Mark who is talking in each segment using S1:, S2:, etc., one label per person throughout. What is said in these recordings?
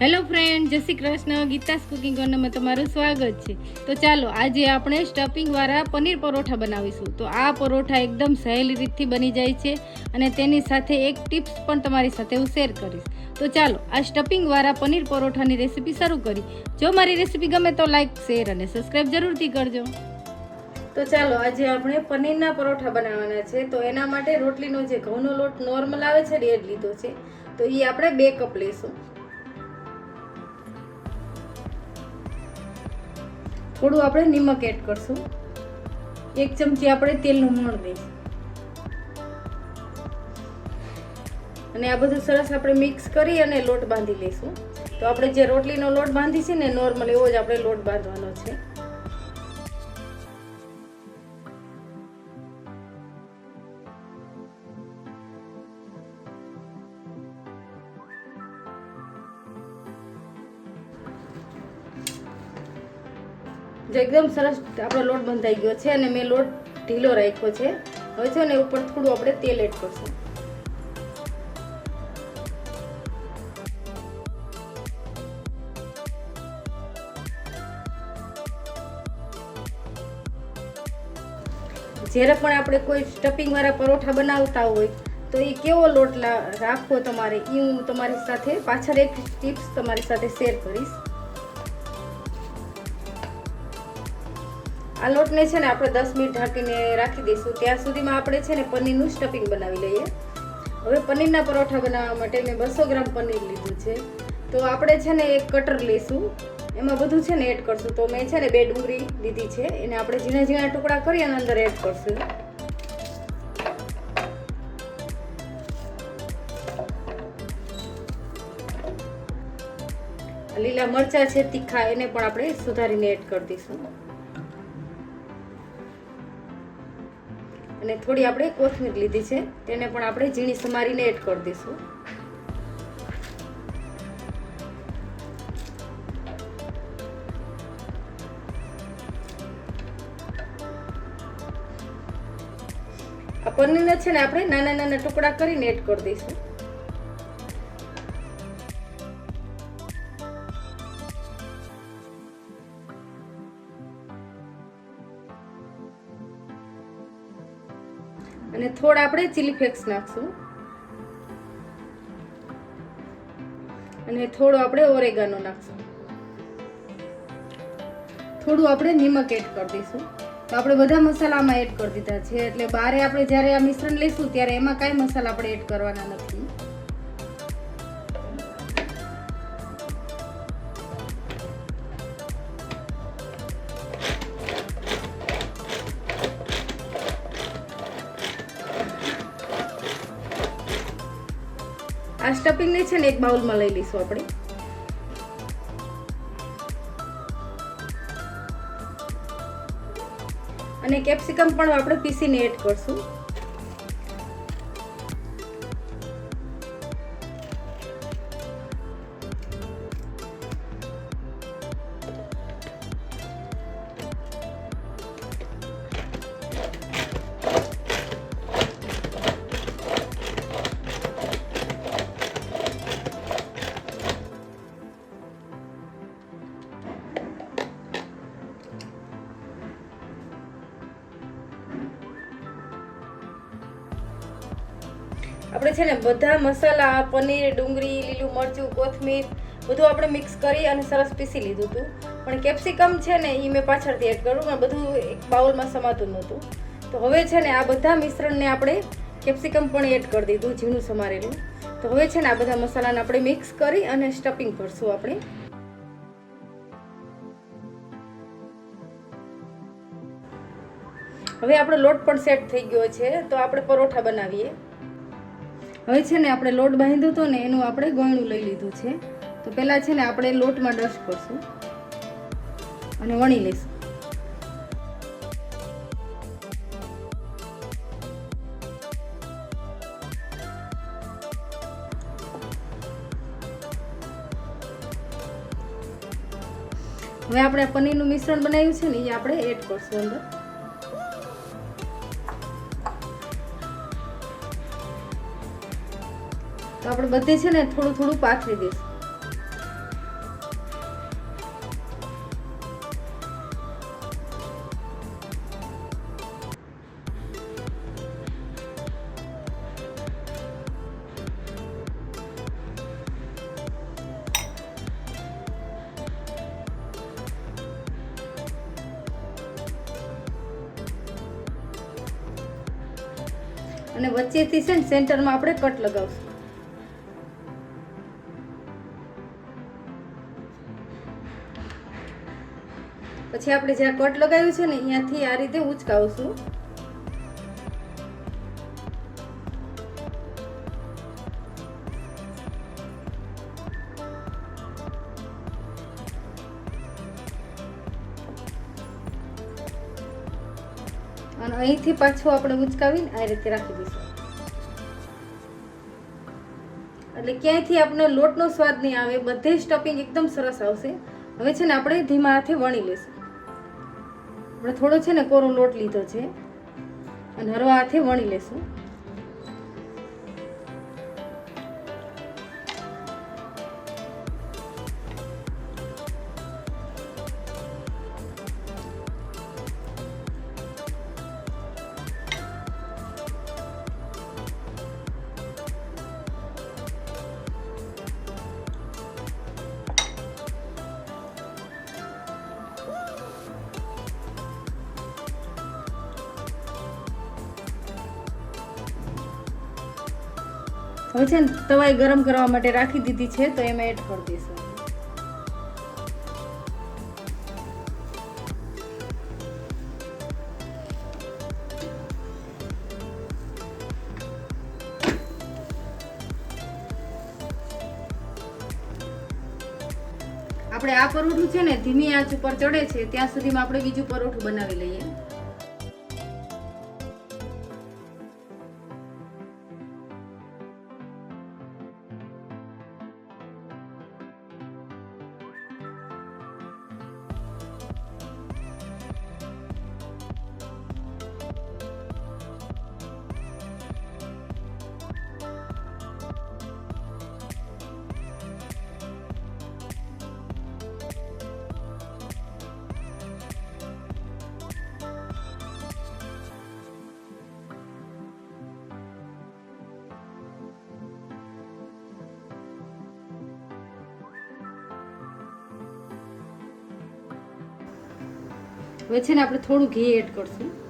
S1: Hello friend, જય Shri Krishna. Geeta's cooking કોર્નરમાં તમારું સ્વાગત છે. તો ચાલો, આજે આપણે સ્ટફિંગ વાળા પનીર પરોઠા બનાવીશું. તો આ પરોઠા એકદમ સહેલી રીતથી બની જાય છે અને તેની સાથે એક ટિપ્સ પણ તમારી સાથે હું શેર કરીશ. તો ચાલો, આ સ્ટફિંગ વાળા પનીર પરોઠાની રેસીપી શરૂ કરી. જો મારી રેસીપી ગમે તો લાઈક, શેર અને સબસ્ક્રાઈબ જરૂરથી કરજો. તો ચાલો, આજે આપણે પનીરના પરોઠા બનાવવાના છે. તો એના માટે રોટલીનો જે ઘઉંનો લોટ નોર્મલ આવે છે ને એ લીધો છે. તો એ આપણે બે કપ લઈશું. થોડું આપણે નિમક એડ કરશું. એક ચમચી આપણે તેલનું મોણ દઈશું. અને આ બધું સરસ આપણે મિક્સ કરી અને લોટ બાંધી લઈશું. તો આપણે જે રોટલીનો લોટ બાંધી છે ને નોર્મલ એવો જ આપણે લોટ બાંધવાનો છે. જે એકદમ સરસ આપણો લોટ બંધાઈ ગયો છે અને મેં લોટ ઢીલો રાખ્યો છે. હવે છે ને ઉપર થોડું આપણે તેલ એડ કરશું. જ્યારે પણ આપણે કોઈ સ્ટફિંગવાળા પરોઠા બનાવતા હોય, તો એ કેવો લોટ રાખવો તમારે એ હું તમારી સાથે પાછળ એક ટિપ્સ તમારી સાથે શેર કરીશ. આ લોટને છે ને આપણે દસ મિનિટ ઢાંકીને રાખી દઈશું. ત્યાં સુધીમાં આપણે છે ને પનીરનું સ્ટફિંગ બનાવી લઈએ. હવે પનીરના પરોઠા બનાવવા માટે મેં બસો ગ્રામ પનીર લીધું છે. તો આપણે છે ને એક કટર લઈશું. એમાં બધું છે ને એડ કરશું. તો મેં છે ને બે ડુંગળી લીધી છે. એને આપણે ઝીણા ઝીણા ટુકડા કરી અને અંદર એડ કરશું. લીલા મરચા છે, તીખા, એને પણ આપણે સુધારીને એડ કરી દઈશું. અને થોડી આપણે કોથમીર લીધી છે, તેને પણ આપણે ઝીણી સમારીને એડ કરી દઈશું. આ પનીરને છે ને આપણે નાના નાના ટુકડા કરીને એડ કરી દઈશું. અને થોડા આપણે ચીલી ફ્લેક્સ નાખશું. અને થોડો આપણે ઓરેગાનો નાખશું. થોડું આપણે નિમક એડ કરી દઈશું. તો આપણે બધા મસાલા આમાં એડ કરી દીધા છે. એટલે બારે આપણે જ્યારે આ મિશ્રણ લઈશું ત્યારે એમાં કાંઈ મસાલા આપણે એડ કરવાના નથી. સ્ટફિંગને છે ને એક બાઉલમાં લઈ લઈશું આપણે. અને કેપ્સિકમ પણ આપણે પીસીને એડ કરશું. આપણે છે ને બધા મસાલા, પનીર, ડુંગળી, લીલું મરચું, કોથમીર બધું આપણે મિક્સ કરી અને સરસ પીસી લીધું હતું. પણ કેપ્સિકમ છે ને એ મેં પાછળથી એડ કર્યું, પણ બધું એક બાઉલમાં સમાતું નહોતું તો હવે છે ને આ બધા મિશ્રણને આપણે કેપ્સિકમ પણ એડ કરી દીધું, ઝીણું સમારેલું. તો હવે છે ને આ બધા મસાલાને આપણે મિક્સ કરી અને સ્ટફિંગ ભરશું આપણે. હવે આપણો લોટ પણ સેટ થઈ ગયો છે, તો આપણે પરોઠા બનાવીએ. હવે છે ને આપણે લોટ બાંધ્યો હતો ને એનું આપણે ગળણું લઈ લીધું છે. તો પહેલાં છે ને આપણે લોટમાં ડસ્ટ કરશું અને વણી લઈશું. હવે આપણે પનીરનું મિશ્રણ બનાવ્યું છે ને એ આપણે એડ કરશું અંદર. તો આપણે બધે છે ને થોડું થોડું પાથરી દઈશું. અને વચ્ચેથી છે ને સેન્ટરમાં આપણે કટ લગાવશું. પછી આપણે જ્યાં કટ લગાવ્યું છે ને, અહીંયાથી આ રીતે ઉચકાવશું. અને અહીંથી પાછું આપણે ઉચકાવીને આ રીતે રાખી દઈશું. એટલે ક્યાંયથી આપણો લોટનો સ્વાદ નહીં આવે, બધે સ્ટફિંગ એકદમ સરસ આવશે. હવે છે ને, આપણે ધીમા હાથે વણી લેશું આપણે થોડો છે ને કોરો લોટ લીધો છે. અને હરવા હાથે વણી લેશું. હવે છે ને તવાઈ ગરમ કરવા માટે રાખી દીધી છે, તો એમાં એડ કરી દઈશું. આપણે આ પરોઠું છે ને ધીમી આંચ ઉપર ચડે છે, ત્યાં સુધીમાં આપણે બીજું પરોઠું બનાવી લઈએ. હવે છે ને આપણે થોડું ઘી એડ કરશું.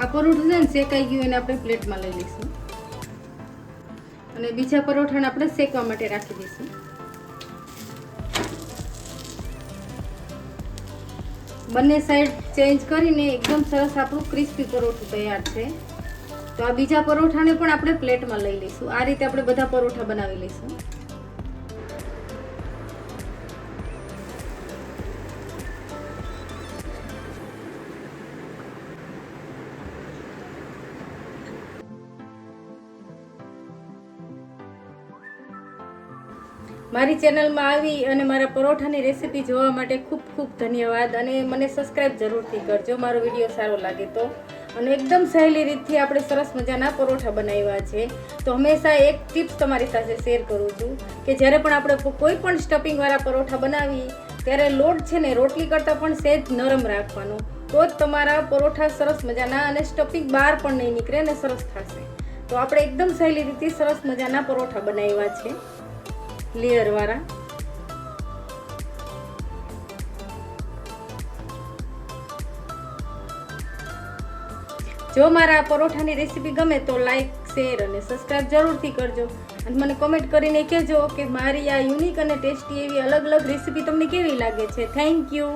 S1: આ પરોઠું છે ને શેકાઈ ગયું એને આપણે પ્લેટમાં લઈ લઈશું. અને બીજા પરોઠાને આપણે શેકવા માટે રાખી દઈશું. બંને સાઈડ ચેન્જ કરીને એકદમ સરસ આપણું ક્રિસ્પી પરોઠું તૈયાર છે. તો આ બીજા પરોઠાને પણ આપણે પ્લેટમાં લઈ લઈશું. આ રીતે આપણે બધા પરોઠા બનાવી લઈશું. મારી ચેનલમાં આવી અને મારા પરોઠાની રેસીપી જોવા માટે ખૂબ ખૂબ ધન્યવાદ અને મને સબસ્ક્રાઇબ જરૂરથી કરજો. મારો વીડિયો સારો લાગે તો. અને એકદમ સહેલી રીતથી આપણે સરસ મજાના પરોઠા બનાવ્યા છે. તો હંમેશા એક ટિપ્સ તમારી સાથે શેર કરું છું કે જ્યારે પણ આપણે કોઈ પણ સ્ટફિંગવાળા પરોઠા બનાવી, ત્યારે લોટ છે ને રોટલી કરતાં પણ સહેજ નરમ રાખવાનો. તો જ તમારા પરોઠા સરસ મજાના અને સ્ટફિંગ બહાર પણ નહીં નીકળે અને સરસ થશે. તો આપણે એકદમ સહેલી રીતે સરસ મજાના પરોઠા બનાવ્યા છે. લેયર વાળા. જો મારા પરોઠાની રેસીપી ગમે તો લાઈક શેર અને સબસ્ક્રાઈબ જરૂરથી કરજો. અને મને કોમેન્ટ કરીને કહેજો કે મારી આ યુનિક અને ટેસ્ટી એવી અલગ અલગ રેસીપી તમને કેવી લાગે છે. Thank you